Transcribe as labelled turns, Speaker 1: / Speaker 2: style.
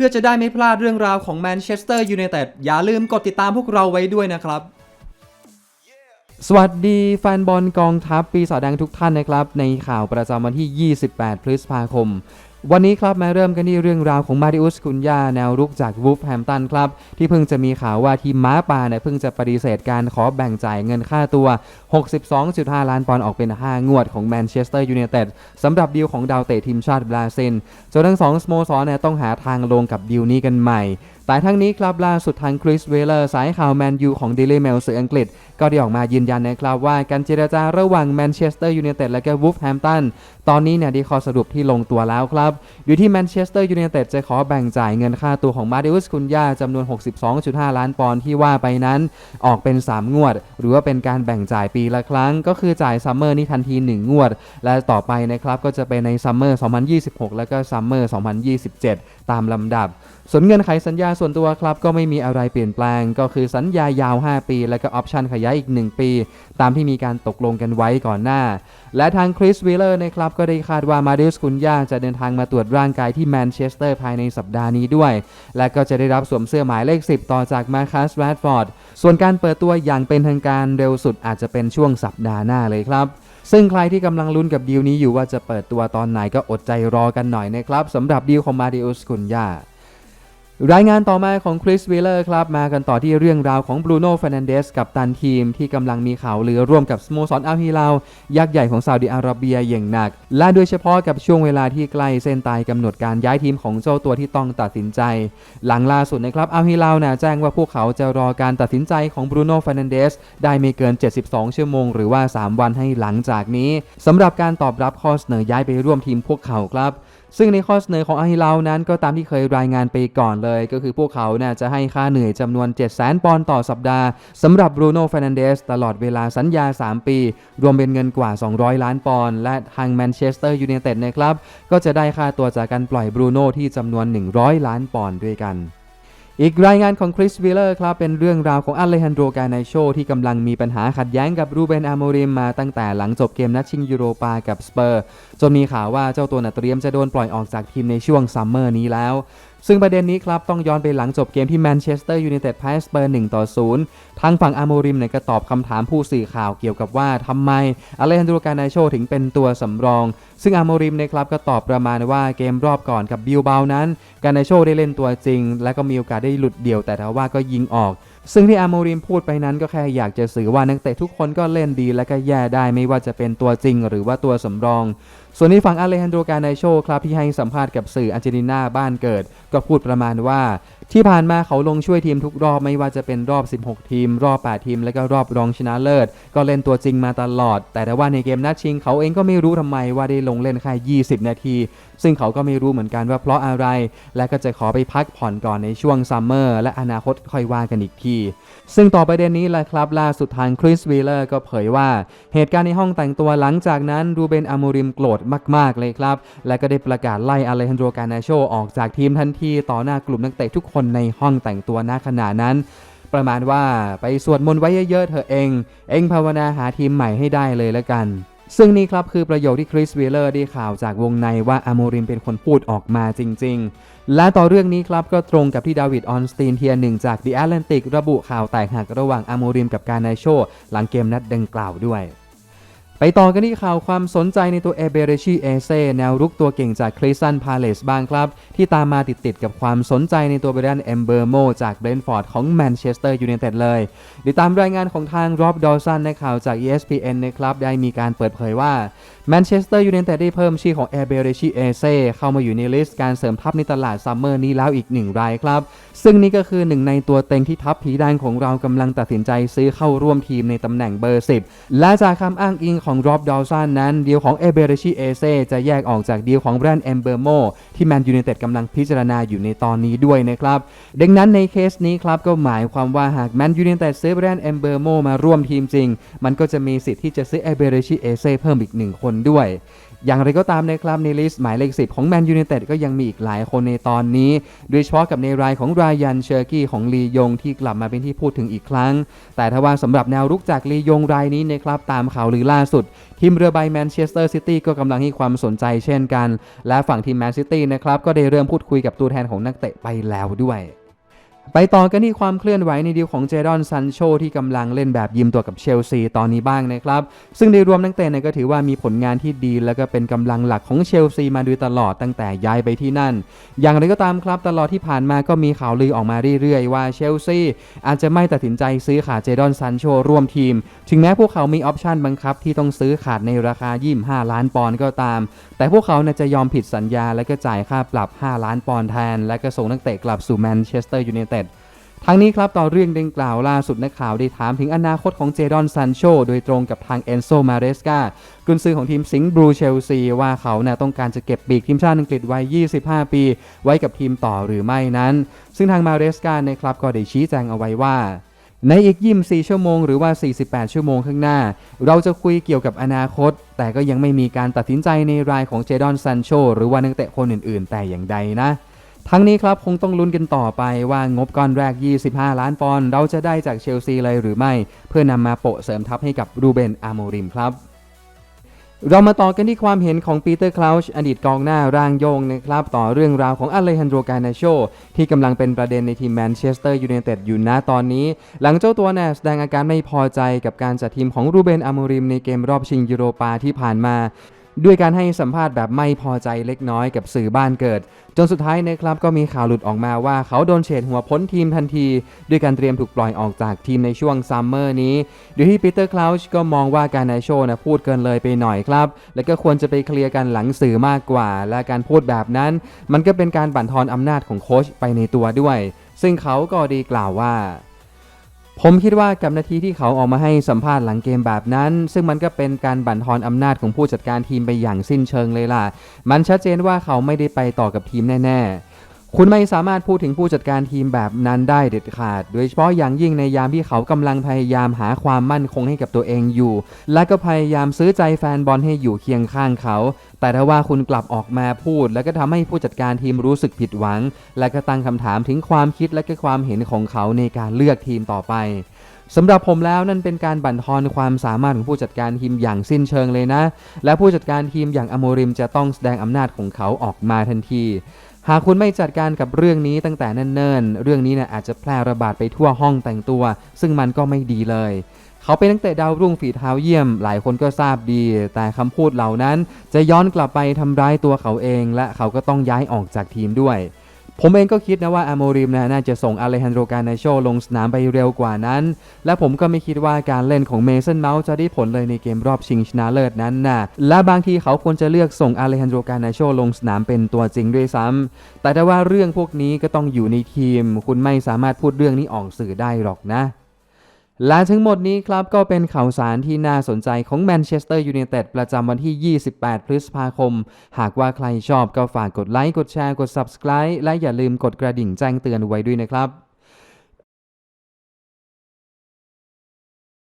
Speaker 1: พื่อจะได้ไม่พลาดเรื่องราวของแมนเชสเตอร์ยูไนเต็ดอย่าลืมกดติดตามพวกเราไว้ด้วยนะครับ สวัสดีแฟนบอลกองทัพปีศาจแดงทุกท่านนะครับ ในข่าวประจำวันที่ 28 พฤษภาคมวันนี้ครับมาเริ่มกันที่เรื่องราวของมาริอุสคุนยาแนวรุกจากวูฟแฮมตันครับ ที่เพิ่งจะมีข่าวว่าทีมม้าป่าเนี่ยเพิ่งจะปฏิเสธการขอแบ่งจ่ายเงินค่าตัว 62.5 ล้านปอนด์ออกเป็น 5 งวดของแมนเชสเตอร์ยูไนเต็ดสำหรับดีลของดาวเตะทีมชาติบราซิลจนทั้งสองสโมสรเนี่ยต้องหาทางลงกับดีลนี้กันใหม่แต่ทั้งนี้ครับล่าสุดทางคริสเวลเลอร์สายข่าวแมนยูของ Daily Mail สื่ออังกฤษ ก็ได้ออกมายืนยันนะครับว่าการเจรจาระหว่างแมนเชสเตอร์ยูไนเต็ดและก็วูฟแฮมตัน ตอนนี้เนี่ยได้ข้อสรุปที่ลงตัวแล้วครับ อยู่ที่แมนเชสเตอร์ยูไนเต็ดจะขอแบ่งจ่ายเงินค่าตัวของมาดิอุสคุนยาจำนวน 62.5 ล้านปอนด์ที่ว่าไปนั้น ออกเป็น 3 งวด หรือว่าเป็นการแบ่งจ่ายปีละครั้ง ก็คือจ่ายซัมเมอร์นี้ทันที 1 งวด และต่อไปนะครับก็จะเป็นในซัมเมอร์ 2026 แล้วก็ซัมเมอร์ 2027 ตามลำดับส่วนเงื่อนไขสัญญาส่วนตัวครับ ก็ไม่มีอะไรเปลี่ยนแปลง ก็คือสัญญายาว 5 ปี และก็ออปชันขยายอีก 1 ปี ตามที่มีการตกลงกันไว้ก่อนหน้า และทางคริสวิลเลอร์นะครับก็ได้คาดว่ามาเดสคุนยาจะเดินทางมาตรวจร่างกายที่แมนเชสเตอร์ภายในสัปดาห์นี้ด้วย และก็จะได้รับสวมเสื้อหมายเลข 10 ต่อจากมาคัสแรดฟอร์ด ส่วนการเปิดตัวอย่างเป็นทางการเร็วสุดอาจจะเป็นช่วงสัปดาห์หน้าเลยครับซึ่งใครที่กำลังลุ้นกับดีลนี้อยู่ว่าจะเปิดตัวตอนไหนก็อดใจรอกันหน่อยนะครับสำหรับดีลของมาดิอุสคุนยา รายงานต่อมาของคริสวิลเลอร์ครับ มากันต่อที่เรื่องราวของบรูโน่ฟ r น a นเดสกับตันทีม ที่กำลังมีข่าวลือร่วมกับสโมสรอัลฮิลาลยักษ์ใหญ่ของซาอุดิอาระเบียอย่างหนัก และโดยเฉพาะกับช่วงเวลาที่ใกล้เส้นตายกำหนดการย้ายทีมของเจ้าตัวที่ต้องตัดสินใจ หลังล่าสุดนะครับอัลฮิลาลนะแจ้งว่าพวกเขาจะรอการตัดสินใจของบรูโน่ฟ r น a นเดสได้ไม่เกิน 72 ชั่วโมง หรือว่า 3 วันให้หลังจากนี้สำหรับการตอบรับข้อเสนอย้ายไปร่วมทีมพวกเขาครับ ซึ่งในข้อเสนอของอาฮิลานั้นก็ตามที่เคยรายงานไปก่อนเลย ก็คือพวกเขาเนี่ยจะให้ค่าเหนื่อยจำนวน7 0 0 0 0 0ปอนด์ต่อสัปดาห์สำหรับบรูโน่ฟรนันเดสตลอดเวลาสัญญา 3 ปี รวมเป็นเงินกว่า 200 ล้านปอนด์และทางแมนเชสเตอร์ยูไนเต็ดนะครับก็จะได้ค่าตัวจากการปล่อยบรูโน่ที่จำนวน 100 ล้านปอนด์ด้วยกัน อีกรายงานของคริสวิลเลอร์ครับเป็นเรื่องราวของอัลเลฮันโดกาไนโชที่กำลังมีปัญหาขัดแย้งกับรูเบนอาโมริมมาตั้งแต่หลังจบเกมนัดชิงยูโรปากับสเปอร์จนมีข่าวว่าเจ้าตัวนัดเตรียมจะโดนปล่อยออกจากทีมในช่วงซัมเมอร์นี้แล้วซึ่งประเด็นนี้ครับต้องย้อนไปหลังจบเกมที่แมนเชสเตอร์ยูไนเต็ดแพ้สเปอร์1ต่อ0ทางฝั่งอาโมริมเนี่ยก็ตอบคำถามผู้สื่อข่าวเกี่ยวกับว่าทำไมอเลฮันโดรกาไนโชถึงเป็นตัวสำรอง ซึ่งอาโมริมเนะครับก็ตอบประมาณว่าเกมรอบก่อนกับบิลเบานั้นกาไนโชได้เล่นตัวจริง และก็มีโอกาสได้หลุดเดี่ยวแต่ทว่าก็ยิงออก ซึ่งที่อาโมริมพูดไปนั้นก็แค่อยากจะสื่อว่านักเตะทุกคนก็เล่นดีและก็แย่ได้ไม่ว่าจะเป็นตัวจริงหรือว่าตัวสำรอง ส่วนนี้ฝั่งอเลฮันโดกาไนโชครับที่ให้สัมภาษณ์กับสื่ออาร์เจนตินาบ้านเกิด ก็พูดประมาณว่า ที่ผ่านมาเขาลงช่วยทีมทุกรอบไม่ว่าจะเป็นรอบ 16 ทีม รอบ 8 ทีม และก็รอบรองชนะเลิศ ก็เล่นตัวจริงมาตลอด แต่แต่ว่าในเกมนัดชิงเขาเองก็ไม่รู้ทำไมว่าได้ลงเล่นแค่ 20 นาที ซึ่งเขาก็ไม่รู้เหมือนกันว่าเพราะอะไร และก็จะขอไปพักผ่อนก่อนในช่วงซัมเมอร์และอนาคตค่อยว่ากันอีกที ซึ่งต่อประเด็นนี้แหละครับล่าสุดทางคริสวีเลอร์ก็เผยว่าเหตุการณ์ในห้องแต่งตัวหลังจากนั้นรูเบนอามูริมโกรธมากๆเลยครับ และก็ได้ประกาศไล่อเลฮันโดรกานาโชออกจากทีมทันทีต่อหน้ากลุ่มนักเตะทุกคนในห้องแต่งตัวณขณะนั้น ประมาณว่าไปสวดมนต์ไว้เยอะๆเธอเอง เองภาวนาหาทีมใหม่ให้ได้เลยละกันซึ่งนี่ครับคือประโยคที่คริสวีเลอร์ได้ข่าวจากวงในว่าอาโมริมเป็นคนพูดออกมาจริง ๆ และต่อเรื่องนี้ครับก็ตรงกับที่ดาวิดออนสตีนเทียหนึ่งจาก The Atlantic ระบุข่าวแตกหักระหว่างอาโมริมกับการนาโช หลังเกมนัดดังกล่าวด้วย ไปต่อกันที่ข่าวความสนใจในตัวเอเบเรชีเอเซแนวรุกตัวเก่งจากคริสตันพาเลสบ้างครับ ที่ตามมาติดๆกับความสนใจในตัวเบรนเอมเบอร์โมจากเบรนฟอร์ดของแมนเชสเตอร์ยูไนเต็ดเลยติดตามรายงานของทางรอบดอสันในข่าวจาก ESPN นะครับ ได้มีการเปิดเผยว่าแมนเชสเตอร์ยูไนเต็ดได้เพิ่มชื่อของเอเบเรชีเอเซเข้ามาอยู่ในลิสต์การเสริมทัพในตลาดซัมเมอร์นี้แล้วอีกหนึ่งรายครับ ซึ่งนี่ก็คือหนึ่งในตัวเต็งที่ทัพผีแดงของเรากำลังตัดสินใจซื้อเข้าร่วมทีมในตำแหน่งเบอร์ 10 และจากคำอ้างอิงของรอบดอสันนั้นดีลของเอเบรชิเอเซจะแยกออกจากดีลของแบรนด์เอมเบอร์โมที่แมนยูเนเต็ดกำลังพิจารณาอยู่ในตอนนี้ด้วยนะครับ ดังนั้นในเคสนี้ครับก็หมายความว่าหากแมนยูเนเต็ดซื้อแบรนด์เอมเบอร์โมมาร่วมทีมจริง มันก็จะมีสิทธิ์ที่จะซื้อเอเบรชิเอเซเพิ่มอีกหนึ่งคนด้วย อย่างไรก็ตามนะครับในลิสต์หมายเลข 10 ของแมนยู i นเต็ดก็ยังมีอีกหลายคนในตอนนี้ โดยเฉพาะกับในรายของรายันเชอร์กี้ของลียงที่กลับมาเป็นที่พูดถึงอีกครั้ง แต่ถ้าว่าสำหรับแนวรุกจากลียงรายนี้นะครับตามข่าวลือล่าสุด ทีมเรือใบแมนเชสเตอร์ซิตี้ก็กำลังให้ความสนใจเช่นกัน และฝั่งทีมแมนซิตี้นะครับก็ได้เริ่มพูดคุยกับตัวแทนของนักเตะไปแล้วด้วย ไปต่อกันที่ความเคลื่อนไหวในดีลของเจดอนซันโชที่กำลังเล่นแบบยิมตัวกับเชลซีตอนนี้บ้างนะครับ ซึ่งในรวมนักเตะเนี่ยก็ถือว่ามีผลงานที่ดีแล้วก็เป็นกำลังหลักของเชลซีมาโดยตลอดตั้งแต่ย้ายไปที่นั่น อย่างไรก็ตามครับตลอดที่ผ่านมาก็มีข่าวลือออกมาเรื่อยๆ ว่าเชลซีอาจจะไม่ตัดสินใจซื้อขาดเจดอนซันโชร่วมทีม ถึงแม้พวกเขามีออปชันบังคับที่ต้องซื้อขาดในราคา 25 ล้านปอนด์ก็ตาม แต่พวกเขาน่าจะยอมผิดสัญญาและก็จ่ายค่าปรับ 5 ล้านปอนด์แทน และก็ส่งนักเตะกลับสู่แมนเชสเตอร์ยูไนเต็ด ทั้งนี้ครับต่อเรื่องดังกล่าวล่าสุดนักข่าวได้ถามถึงอนาคตของเจดอนซันโชโดยตรงกับทางเอนโซมาเรสกากุนซือของทีมสิงห์บลูเชลซีว่าเขาน่ต้องการจะเก็บปีกทีมชาติอังกฤษวัย 25 ปี ไว้กับทีมต่อหรือไม่นั้น ซึ่งทางมาเรสกาในครับก็ได้ชี้แจงเอาไว้ว่าในอีก24ชั่วโมงหรือว่า 48 ชั่วโมงข้างหน้า เราจะคุยเกี่ยวกับอนาคต แต่ก็ยังไม่มีการตัดสินใจในรายของเจดอนซันโชหรือว่านักเตะคนอื่น ๆ แต่อย่างใดนะ ทั้งนี้ครับคงต้องลุ้นกันต่อไปว่างบก้อนแรก 25 ล้านปอนด์เราจะได้จากเชลซีเลยหรือไม่ เพื่อนำมาโปะเสริมทัพให้กับรูเบนอาโมริมครับเรามาต่อกันที่ความเห็นของปีเตอร์คลาวช์อดีตกองหน้าร่างโยงนะครับ ต่อเรื่องราวของอเลฮันโดกานาโชที่กำลังเป็นประเด็นในทีมแมนเชสเตอร์ยูไนเต็ดอยู่ณตอนนี้ หลังเจ้าตัวเนี่ยแสดงอาการไม่พอใจกับการจัดทีมของรูเบนอาโมริมในเกมรอบชิงยูโรปาที่ผ่านมา ด้วยการให้สัมภาษณ์แบบไม่พอใจเล็กน้อยกับสื่อบ้านเกิด จนสุดท้ายนะครับก็มีข่าวหลุดออกมาว่าเขาโดนเฉดหัวพ้นทีมทันที ด้วยการเตรียมถูกปล่อยออกจากทีมในช่วงซัมเมอร์นี้โดยที่ปีเตอร์คลาวช์ก็มองว่าการนาโชนะพูดเกินเลยไปหน่อยครับ และก็ควรจะไปเคลียร์กันหลังสื่อมากกว่า และการพูดแบบนั้น มันก็เป็นการบั่นทอนอำนาจของโค้ชไปในตัวด้วย ซึ่งเขาก็ดีกล่าวว่า ผมคิดว่ากับนาทีที่เขาออกมาให้สัมภาษณ์หลังเกมแบบนั้น ซึ่งมันก็เป็นการบั่นทอนอำนาจของผู้จัดการทีมไปอย่างสิ้นเชิงเลยล่ะ มันชัดเจนว่าเขาไม่ได้ไปต่อกับทีมแน่ ๆ คุณไม่สามารถพูดถึงผู้จัดการทีมแบบนั้นได้เด็ดขาด โดยเฉพาะอย่างยิ่งในยามที่เขากำลังพยายามหาความมั่นคงให้กับตัวเองอยู่ และก็พยายามซื้อใจแฟนบอลให้อยู่เคียงข้างเขา แต่ถ้าว่าคุณกลับออกมาพูด แล้วก็ทำให้ผู้จัดการทีมรู้สึกผิดหวัง และก็ตั้งคำถามถึงความคิดและก็ความเห็นของเขาในการเลือกทีมต่อไปสำหรับผมแล้วนั่นเป็นการบั่นทอนความสามารถของผู้จัดการทีมอย่างสิ้นเชิงเลยนะ และผู้จัดการทีมอย่างอโมริมจะต้องแสดงอำนาจของเขาออกมาทันที หากคุณไม่จัดการกับเรื่องนี้ตั้งแต่เนิ่นๆ เรื่องนี้เนี่ยอาจจะแพร่ระบาดไปทั่วห้องแต่งตัว ซึ่งมันก็ไม่ดีเลย เขาเป็นนักเตะดาวรุ่งฝีเท้าเยี่ยม หลายคนก็ทราบดี แต่คำพูดเหล่านั้นจะย้อนกลับไปทำร้ายตัวเขาเอง และเขาก็ต้องย้ายออกจากทีมด้วย ผมเองก็คิดนะว่าอาโมริมนะน่าจะส่งอเลฮันโดรกาเนโชลงสนามไปเร็วกว่านั้น และผมก็ไม่คิดว่าการเล่นของเมสันเมาส์จะได้ผลเลยในเกมรอบชิงชนะเลิศนั้นนะและบางทีเขาควรจะเลือกส่งอเลฮันโดรกาเนโชลงสนามเป็นตัวจริงด้วยซ้ำแต่ถ้าว่าเรื่องพวกนี้ก็ต้องอยู่ในทีม คุณไม่สามารถพูดเรื่องนี้ออกสื่อได้หรอกนะ และทั้งหมดนี้ครับก็เป็นข่าวสารที่น่าสนใจของแมนเชสเตอร์ยูไนเต็ดประจำวันที่ 28 พฤษภาคม หากว่าใครชอบก็ฝากกดไลค์ กดแชร์ กด Subscribe และอย่าลืมกดกระดิ่งแจ้งเตือนไว้ด้วยนะครับ